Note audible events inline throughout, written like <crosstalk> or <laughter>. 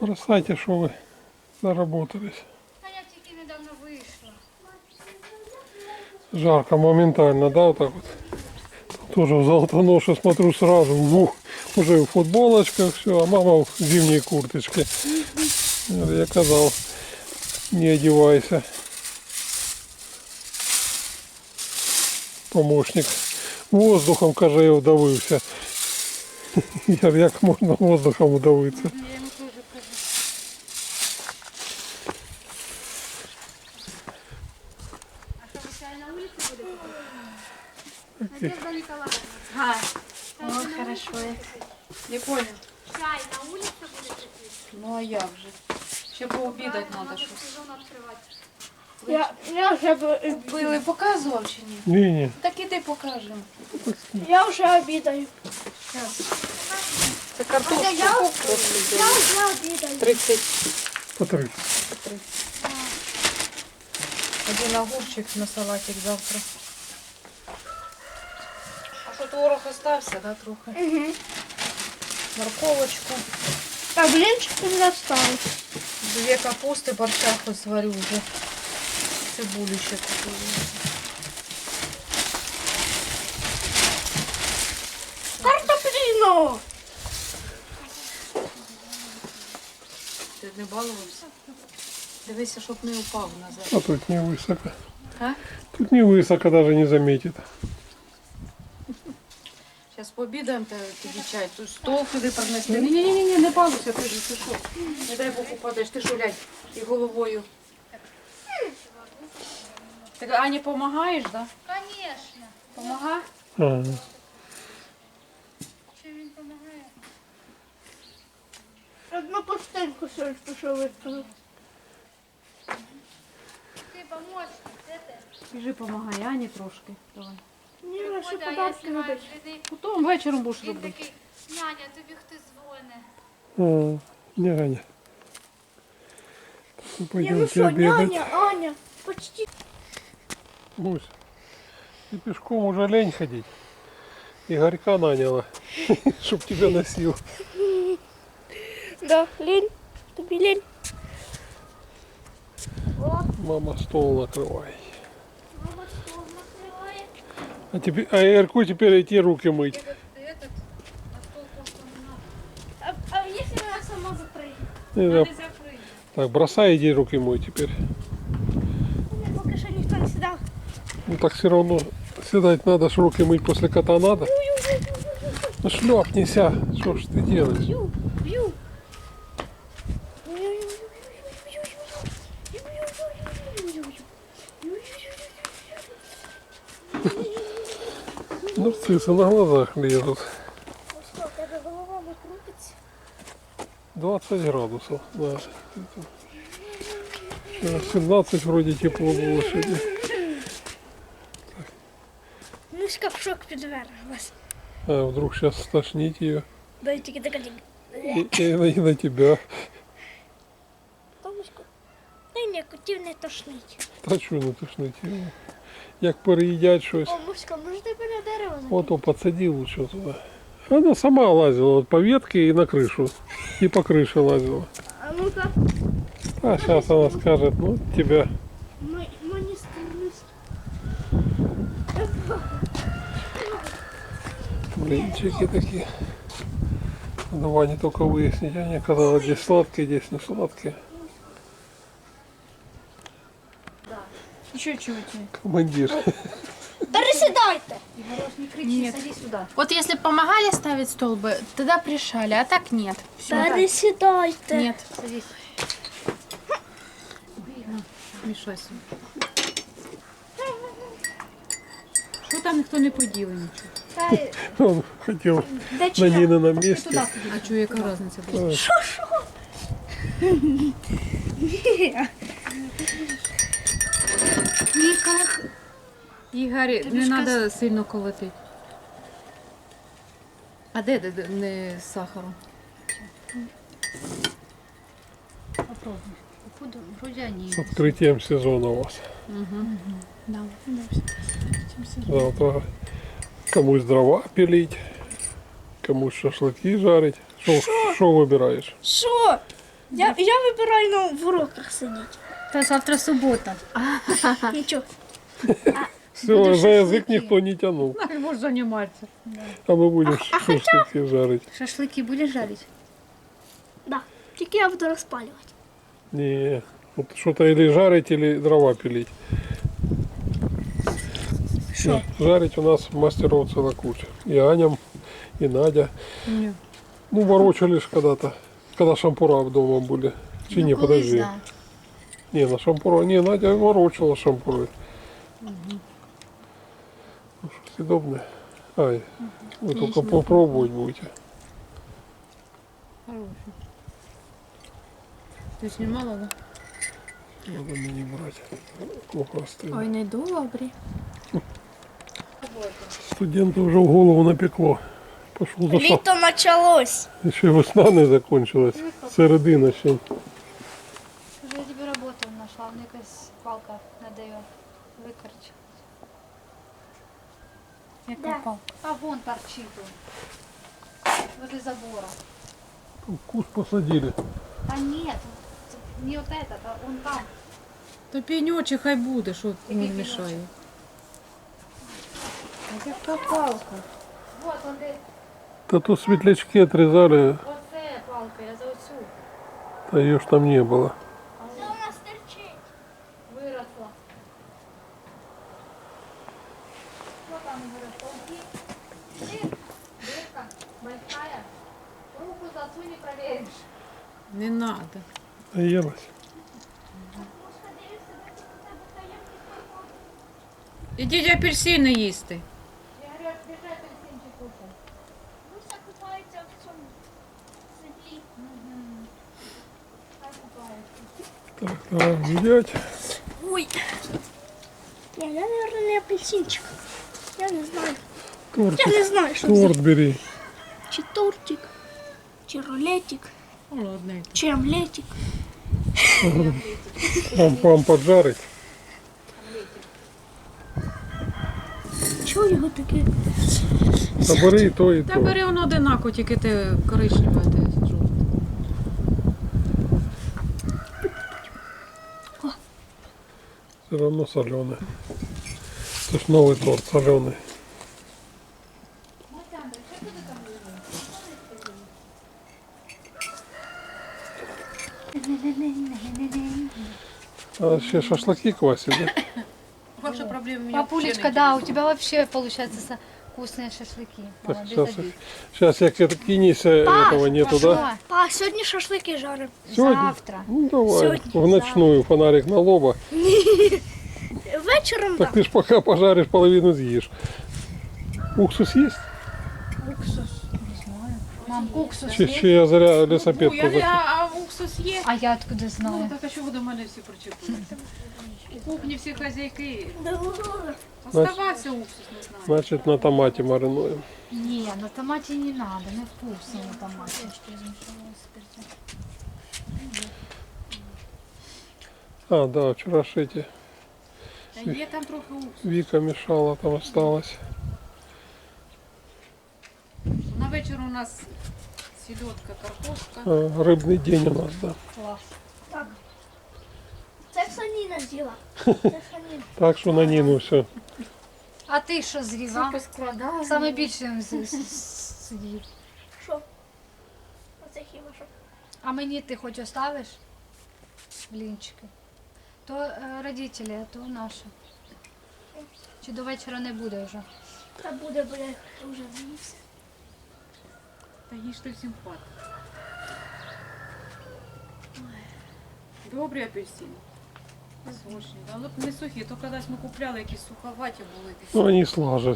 Бросайте, що ви заработались. А я тільки недавно вийшла. Жарко моментально, да, вот так вот. Тоже в золотоноше смотрю сразу, ну, уже в футболочках все, а мама в зимней курточке. Я казал, не одевайся. Помощник. Воздухом, каже, я вдавився. <laughs> Як можна воздухом вдавитися? Надежда Николаевна. О, хорошо. Не понял. Чай на вулиці будете пити? Ну а як же? Ще пообідати треба Надо щось. сезон. Я, я вже б- Пили показував чи ні? Ні, ні. Так іди покажемо. я вже обідаю. Це картошку я- я... Я вже обідаю. 30. По 30. Один огурчик на салатик завтра. А що творог остався, да, трохи? Угу. Морковочку. А блінчики не осталось. Дві капусти, борща хоч зварю вже. Цибулю ще купила. Картопліно! Ти не балувався? Дивися, щоб не упав назад. А тут не высоко. А? Тут не высоко, даже не заметит. Пообідаємо, та тоді чай. Тут стол туди принести. Ні, ні, ні, ні, не балуйся, ти ж ти що? Не дай Бог упадеш, ти що лядь і головою. Ти Ані допомагаєш, да? Конечно. Помага? Ага. Чим він допомагає? Одну пустинку сьогодні що виконав. Ти помощник, де ти? Біжи, помагай, Ані трошки. Давай. Ні, ваші Ходя, я подарки знімаю робить. сліди. Потім вечором будеш Він робити. такий, няня, тобі хтось дзвоне. А, не Аня. Ну, Я ну Пойдемте що, обедать. няня, Аня, почти. Мусь, ты пешком уже лень ходить. Игорька наняла, <laughs> чтоб тебя носил. Да, лінь. Тобі лінь. О, Мама стол накрывай. мама стол накриває. А, тебе, а Игорьку теперь идти руки мыть. Этот, этот, на стол просто не надо. А, а якщо вона сама запрыгне? Не Вона знаю. не закриє. Так, бросай, иди руки мой теперь. Ні, поки що ніхто не сідав. Ну так все равно седать надо, ж руки мыть после кота надо. Ну шлепнися, что ж ты делаешь? Нарциссы на глазах лезут. Що, в тебе голова не крутиться? 20 градусов. Да. Сейчас 17 вроде тепло было сегодня. Мишка в шок підверглась. А вдруг сейчас стошнить ее тільки така и, и на- и на тебя. Томочку. Ні, котів не тошнить. Та що не тошнить? Як переїдять щось. О, Муська, може ти біля дерева закинь? Ото подсади лучше туда. Она сама лазила вот по ветке и на крышу. И по крыше лазила. А ну-ка, А сейчас она скажет, ну тебя ми, мені стріс. блинчики такие. Давай не только выяснить, они казалось здесь сладкие, здесь не сладкие. Чуть-чуть. Командир. Пересідайте! Не кричи, садись сюда. Вот если б помогали ставить стол бы, тогда пришали, а так нет. Все. Пересідайте! Нет. Садись. Мішай собі. Що там ніхто не поділив нічого? <laughs> Он хотел Де на чия? Нинином месте. А чого яка різниця <laughs> <laughs> буде? Никак. Ігор, не треба сильно колотити. А де, де, де не з сахаром? Походу, вроде они. С открытием сезона у вас. Да. Завтра комусь дрова пилить, комусь шашлыки жарить. Что выбираешь? Що? Я, я вибираю на в уроках сидіти. Та завтра субота. Нічого. <laughs> Все, за язык никто не тянул. Можеш займатися. А мы будем шашлыки жарить. Шашлики будеш жарити? Да. Тільки я буду розпалювати. Не, вот что-то или жарить, или дрова пилить. Що? Жарить у нас мастеров целая куча. И Аня, и Надя. Ні. Ну, ворочали ж когда-то, когда шампура дома были. Чи не, Ну, колись, подожди. да. Не, на шампура. Не, Надя ворочала шампуры. Ну, что съедобное. Ай, вы только попробовать будете. Хороший. Ти знімала, да? Надо мне брать. Плохо остыло. Ой, не добрі. Студенту уже в голову напекло. Пошел за шаг. Літо почалось. Еще весна не закончилась. Середина ще. Вже я тобі роботу знайшла, вона якась палка не Яка Да. палка? А вон торчить он. Возле забора. Куст посадили. А нет, не вот этот, а он там. То пеньочек хай буде, що не Який мішає. Яка палка. Вот он де, Та то светлячки отрезали, оце палка, я за оцю а ее ж там не было. Це у нас терчить. виросла. Що там виросло? Дыр, дырка большая. Руку засунь и проверишь. Не надо. Наелась. Ідіть апельсини їсти. Я говорю, бежать апельсинчик кушай. Руся купається в цьому седлі. Хай купається. Так, давай взять. Ой. Ні, я, наверное, не апельсинчик. Я не знаю. Торт, Я не знаю, що це. торт бери. Чи тортик, чи рулетик, Холодний. чи омлетик. Вам, вам поджарить. Чого його таке? Та бери і то, і Та то. бери воно одинаково, тільки ти коричневе, а ти жовте. Все равно соленый. Это ж новый торт соленый. А ще шашлыки квасить, да? Ваша проблема Папулечка, да, у тебя вообще получается са- вкусные шашлыки. Так, Мама, без сейчас, обид. сейчас я к- кинись, э, этого нету, да? Пошла. Па, сьогодні шашлики жаримо. Сегодня? Завтра. Ну давай, Сегодня, в ночную фонарик на лоба. <laughs> Вечором Так да. ты ж пока пожаришь, половину съешь. Уксус есть? Мам, уксус Че, есть? че я зря Ну, лесопедку я, закинул. а уксус є? А я откуда Ну, знаю? так а чого до мене всі причепилися? У кухні всі хазяйки. Оставався уксус, не знаю. Значит, на томате маринуем. Не, на томате не надо, не вкусно на томате. А, да, вчера ж эти Та є там трохи уксус. Вика мешала, там осталось. На вечір у нас сільотка, картошка. А, рыбный день у нас, да. Класс. Це Саніна з'їла. <laughs> Це Саніна. Так что на Нину все. А ти що зріва? поскладала. Саме більше з- з- з- сидів. Що? Оце хіба що? А мені ти хоч оставиш блінчики? То е, родителі, а то наші. Чи до вечора не буде вже? Та буде, бо я вже з'ївся. Та їжте всім хватить. Добрі апельсини. Сочні. Але б не сухі, то колись ми купляли якісь суховаті були. Ну, они слаже.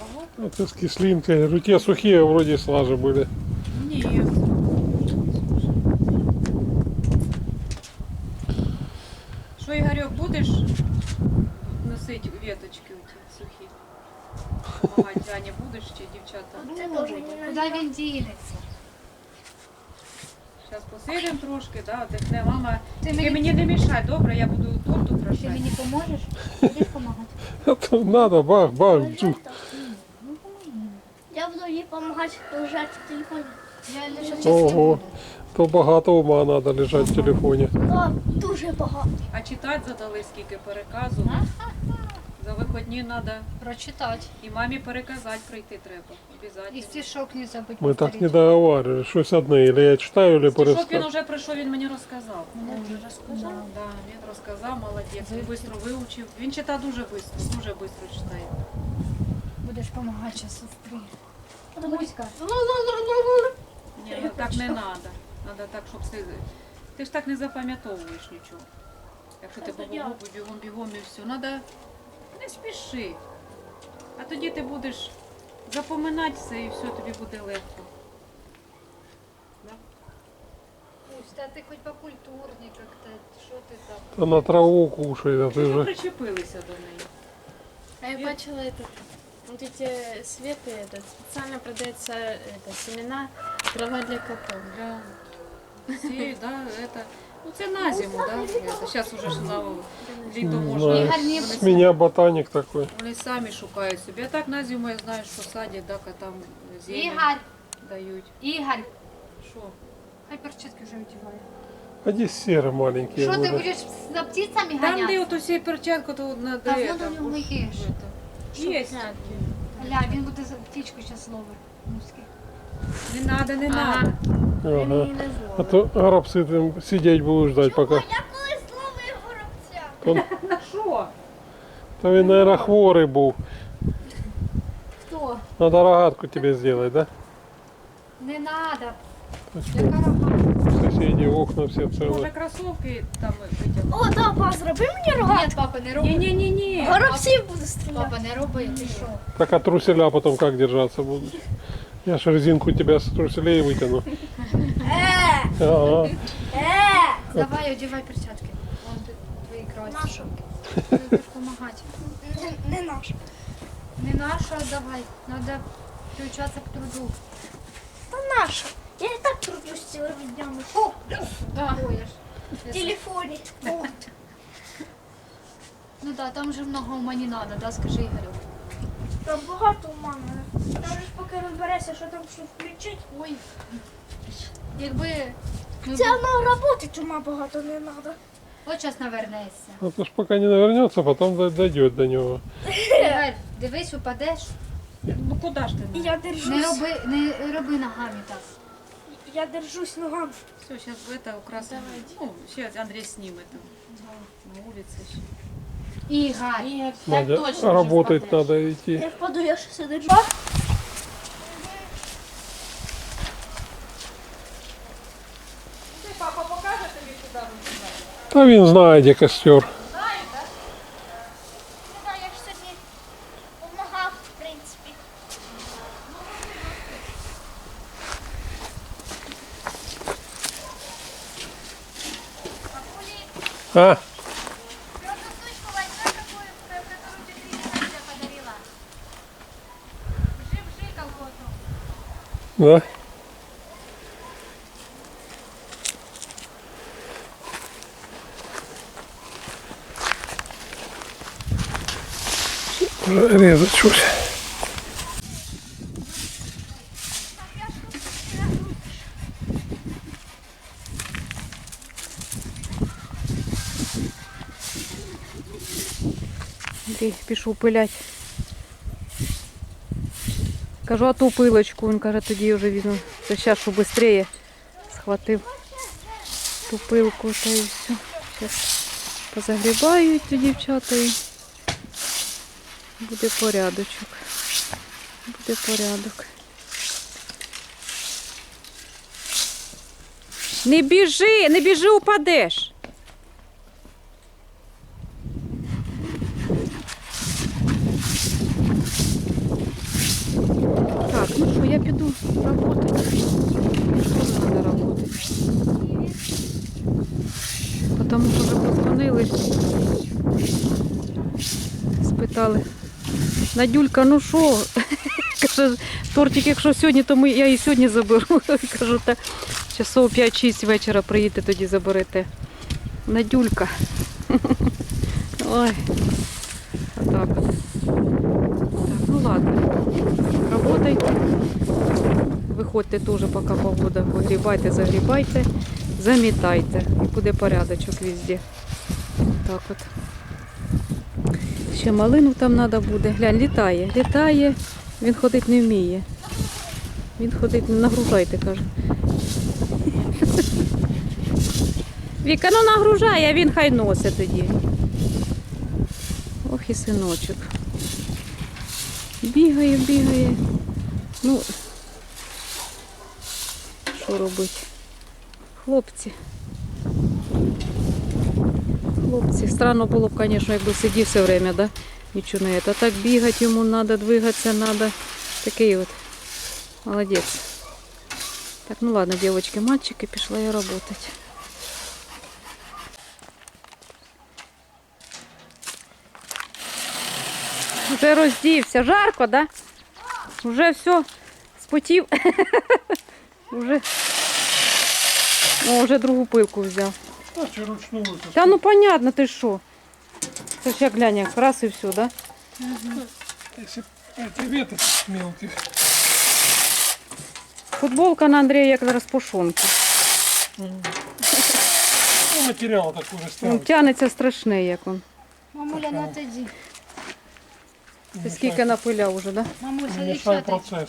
Ага. Это с кислинкой. Я говорю, те сухие вроде слаже были. Ні. Що, Ігорьок, будеш носити веточки оті сухі? Помагати Ані будеш чи дівчата? Це теж не Куди він дінеться? Зараз посидимо трошки, да, отдихне. Мама, Ти ти мені, мені не мішай, добре, я буду торт ти мені поможеш? Будеш допомагати? Это <laughs> надо, бах, бах. чух. Я буду їй допомагати лежати в телефоні. Я лише чесно Ого. То багато ума треба лежати в телефоні. О, дуже багато. А читати задали скільки переказу. За вихідні треба Прочитати. і мамі переказати прийти треба. І Обязательно. стишок не забудь Ми так не договаривали. Щось одне, или я читаю, или Стишок він перестаю. вже прийшов, він мені розказав. Ну, вже розказав. Да, він розказав, молодець. Він швидко вивчив. Він читає дуже швидко, дуже швидко читає. Будеш допомагати сестрі. Муська. Ні, ну так не треба. Треба так, щоб ти. Ти ж так не запам'ятовуєш нічого. Якщо ти бігом, бігом, бігом і все. Треба не спіши. А тоді ти будеш запоминати все і все тобі буде легко. Мусь, та ти хоч покультурні як-то. Що ти там? Та на траву кушай, а ти Ми вже. причепилися до неї. А я бачила этот, вот эти светы, этот, специально продается это, семена, трава для котов. Да. Всі, да, это, ну це на зиму, да? Зараз уже ж на літо можна. Не С меня ботаник такой. Вони самі шукають собі. А так на зиму я знаю, що садять, да, а там зелень Ігор, дають. Ігор, Що? хай перчатки вже. А здесь серый маленький. Що ти будеш за птицями Там, де ганяти? от усі перчатку, то на Та де воно там. нього є ж. Є. Ля, він буде за птичку зараз ловить. Муськи. Не треба, не Ага. треба. Ага. А то арабцы там сидеть будут ждать пока. Я колись зловив горобця. <laughs> На що? То він, наверное, хворий був. Хто? Надо рогатку тебе сделать, да? Не надо. Так Яка что рога? соседи окна все Може целые. кросовки там витягнути? О, да, па, зроби мені рога. Ні, папа, не роби. Ні-ні-ні. Горобців буду стріляти. Папа, не роби, ти що? Так а труселя потом как держаться будут? Я ж резинку тебя с труселей вытяну. <laughs> Е. Давай, одягай перчатки. Вон тут твої кросівки. Будеш допомагати. Не, не наш. Не наша, давай. Надо включатися к труду. Та наша. Я і так трудюсь цілими днями. Фу! Да. В телефоні. Ну да, там же много ума не надо, да, скажи Ігорю. Там багато у мене. Там же ж поки розберешся, що там що включить. Ой. Якби. Ну, Це воно работать ума багато не треба. от час навернешся. Это ж пока не навернется, потом дой- дойдет до него. Ігор, дивись, упадеш. Ну куди ж ти? Я держусь. Не роби, не роби ногами так. Я держусь ногами. Все, сейчас это украсим. Ну, сейчас Андрей снимет там. На улице еще. Ігор. Надя, точно работать надо идти. Я впаду, я ще сидержу. Та він знає, де костер. Не знаю, я ж сьогодні допомагав, в принципі. А, Сучку возьми такую, которую ты Надя подарила. Жив-жикалку одну. да. Уже резать чуть. Андрій пішов пилять. Кажу, а ту пилочку, він каже, тоді вже візьму. Це зараз, що швидше схватив ту пилку та і все. Зараз позагрібають ті дівчата буде порядочок. Буде порядок. Не біжи, не біжи, упадеш. Так, ну що, я піду теж треба работать. Потому що вже подзвонили. Спитали. Надюлька, ну що? <laughs> Каже, тортик, якщо сьогодні, то ми, я і сьогодні заберу. <laughs> Кажу, та часов 5-6 вечора приїдете, тоді заберете. Надюлька. <laughs> Ой. Отак от. Так, ну ладно. Работайте. Виходьте теж, поки погода. Вигрібайте, загрібайте, замітайте. І буде порядочок везде. Так от. Ще малину там треба буде. Глянь, літає, літає. Він ходить не вміє. Він ходить, не нагружайте, каже. <laughs> Віка, ну нагружай, а він хай носить тоді. Ох і синочок. Бігає, бігає. Ну, що робити? Хлопці. Хлопці. Странно було б, звісно, якби сидів все время, да? Нічого не. А так бігати йому треба, двигатися треба. Такий от. Молодець. Так, ну ладно, девочки, мальчики, пішла я работать. Вже роздівся. Жарко, да? Уже все спотів. <laughs> Уже. О, вже другу пилку взяв. А чи ручну Та ну понятно, ти що? Це ж як глянь, як раз і все, да? Если эти веточки мелкие. Футболка на Андрія як з розпушонки. Ну, материал такой же Він ставить. тянеться страшне, як он. Мамуля, на тоді. Ти скільки напиляв уже, да? Мамуся, Не і мешай що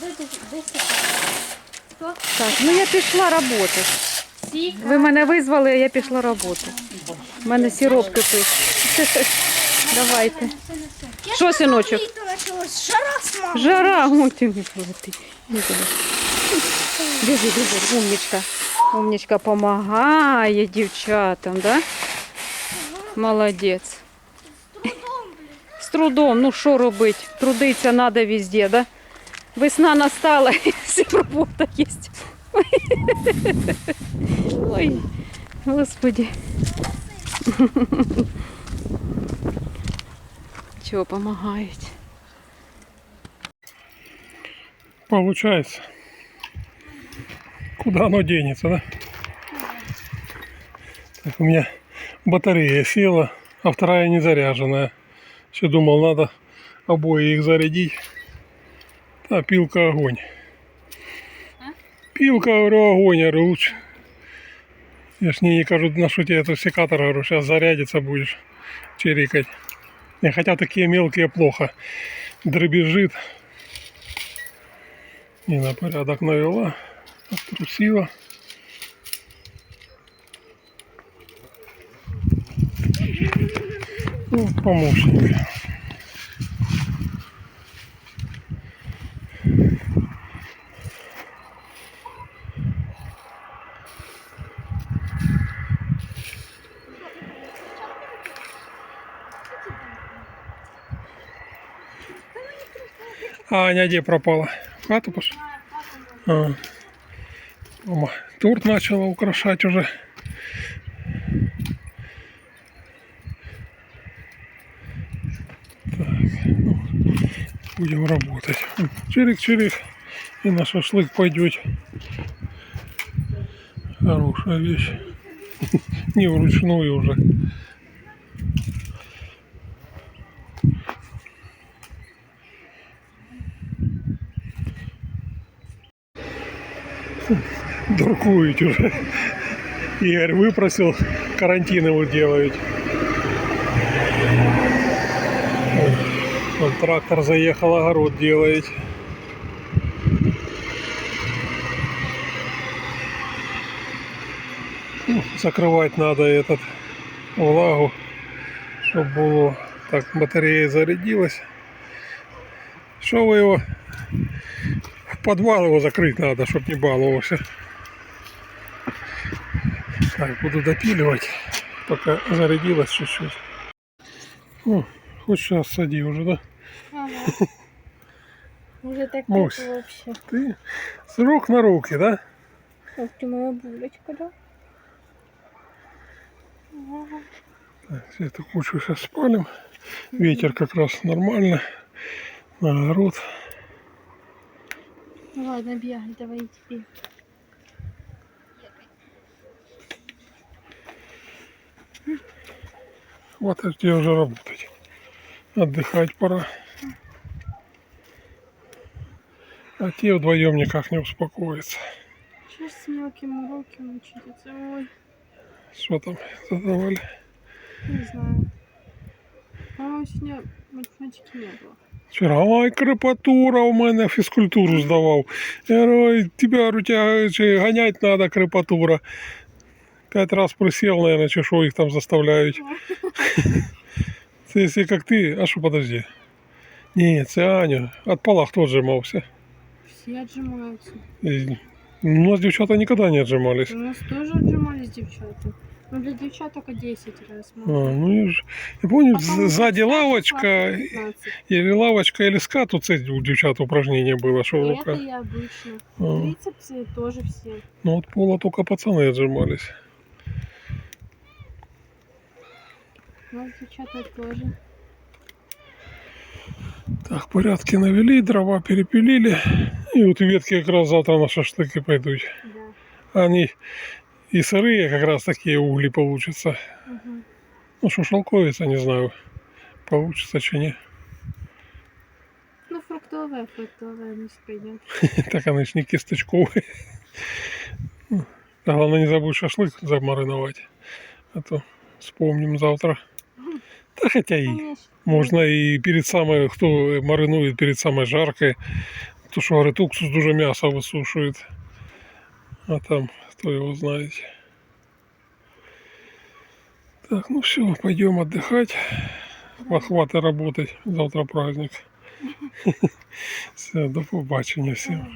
десь- Так, ну я пішла роботи. Ви мене визвали, а я пішла роботи. У мене сироп кипить. <laughs> Давайте. Що, синочок? Жара смага. Жара, о, ти мій золотий. Іди туди. Біжи, біжи, умничка. Умничка помагає дівчатам, да? Молодець. З трудом, ну що робить? Трудиться треба везде, да? Весна настала, і всі робота є. Ой, господи. Чого допомагають? Получается. Куда оно денется, да? Так, у меня батарея села, а вторая не заряженная. Все думал, надо обои их зарядить. А пилка огонь. Пилка, говорю, огонь, говорю, лучше. Я ж не кажу, на что тебе этот секатор, говорю, сейчас зарядится будешь чирикать. Не, хотя такие мелкие плохо. Дребезжит. И на порядок навела, оттрусила. Ну, помощник. А Аня где пропала? В хату пошла? А. Торт начала украшать уже. Так, ну, будем работать. Чирик-чирик. И на шашлык пойдет. Хорошая вещь. <laughs> Не вручную уже. Дуркують уже. Игорь выпросил, карантин его делают. Вон трактор заехал, огород делает. Ну, закрывать надо этот влагу, чтобы было. Так, батарея зарядилась. Что вы его в подвал его закрыть надо, чтобы не баловался. Так, буду допиливать, пока зарядилась чуть-чуть. О, хоть сейчас сади уже, да? Уже так Мусь. вообще. Ты с рук на руки, да? Ух ты, моя булочка, да? Так, все эту кучу сейчас спалим. Ветер как раз нормально. На огород. Ну ладно, бегай, давай тебе. Вот это тебе уже работать. Отдыхать пора. А те вдвоем никак не успокоятся. Что ж с мелким уроки учиться? Ой, Что там задавали? не знаю. По-моему, сегодня математики не было. Вчора, ой, крепатура у мене фізкультуру здавав. Я говорю, ой, тебе говорю, тя- чи ганять надо, крепатура. Пять раз присел, наверное, чи що їх там заставляють. <laughs> Це якщо як ти, а що подожди. Ні, це Аня. От пола хто отжимався. Все отжимаются. І, ну, У нас дівчата ніколи не отжимались. У нас тоже отжимались девчата. Ну, для девчат только 10 раз. А, ну, я, ж, я помню, Потом з- ззаді вот лавочка, 15. или лавочка, или скат, тут це у дівчат упражнення було, що в И это руках. и обычно. А, Трицепсы тоже все. ну, от пола тільки пацани отжимались. Нас девчата тоже. Так, порядки навели, дрова перепилили. И вот ветки как раз завтра на шашлыки пойдут. Да. Они и сырые как раз такие угли получатся. Мгм. Ну, шашлыковица, не знаю, получится чи не. <laughs> Ну, фруктовая, фруктовая не пойдет. Так они ж не кисточковые. Ну, Главное не забудь шашлык замариновать. А то вспомним завтра. Да <laughs> хотя и Конечно. можно и перед самой, кто маринует перед самой жаркой. То, что говорит, уксус дуже мясо высушивает. А там, кто его знает. Так, ну все, пойдем отдыхать. Хватит работать. Завтра праздник. <laughs> <laughs> Все, до побачення всім.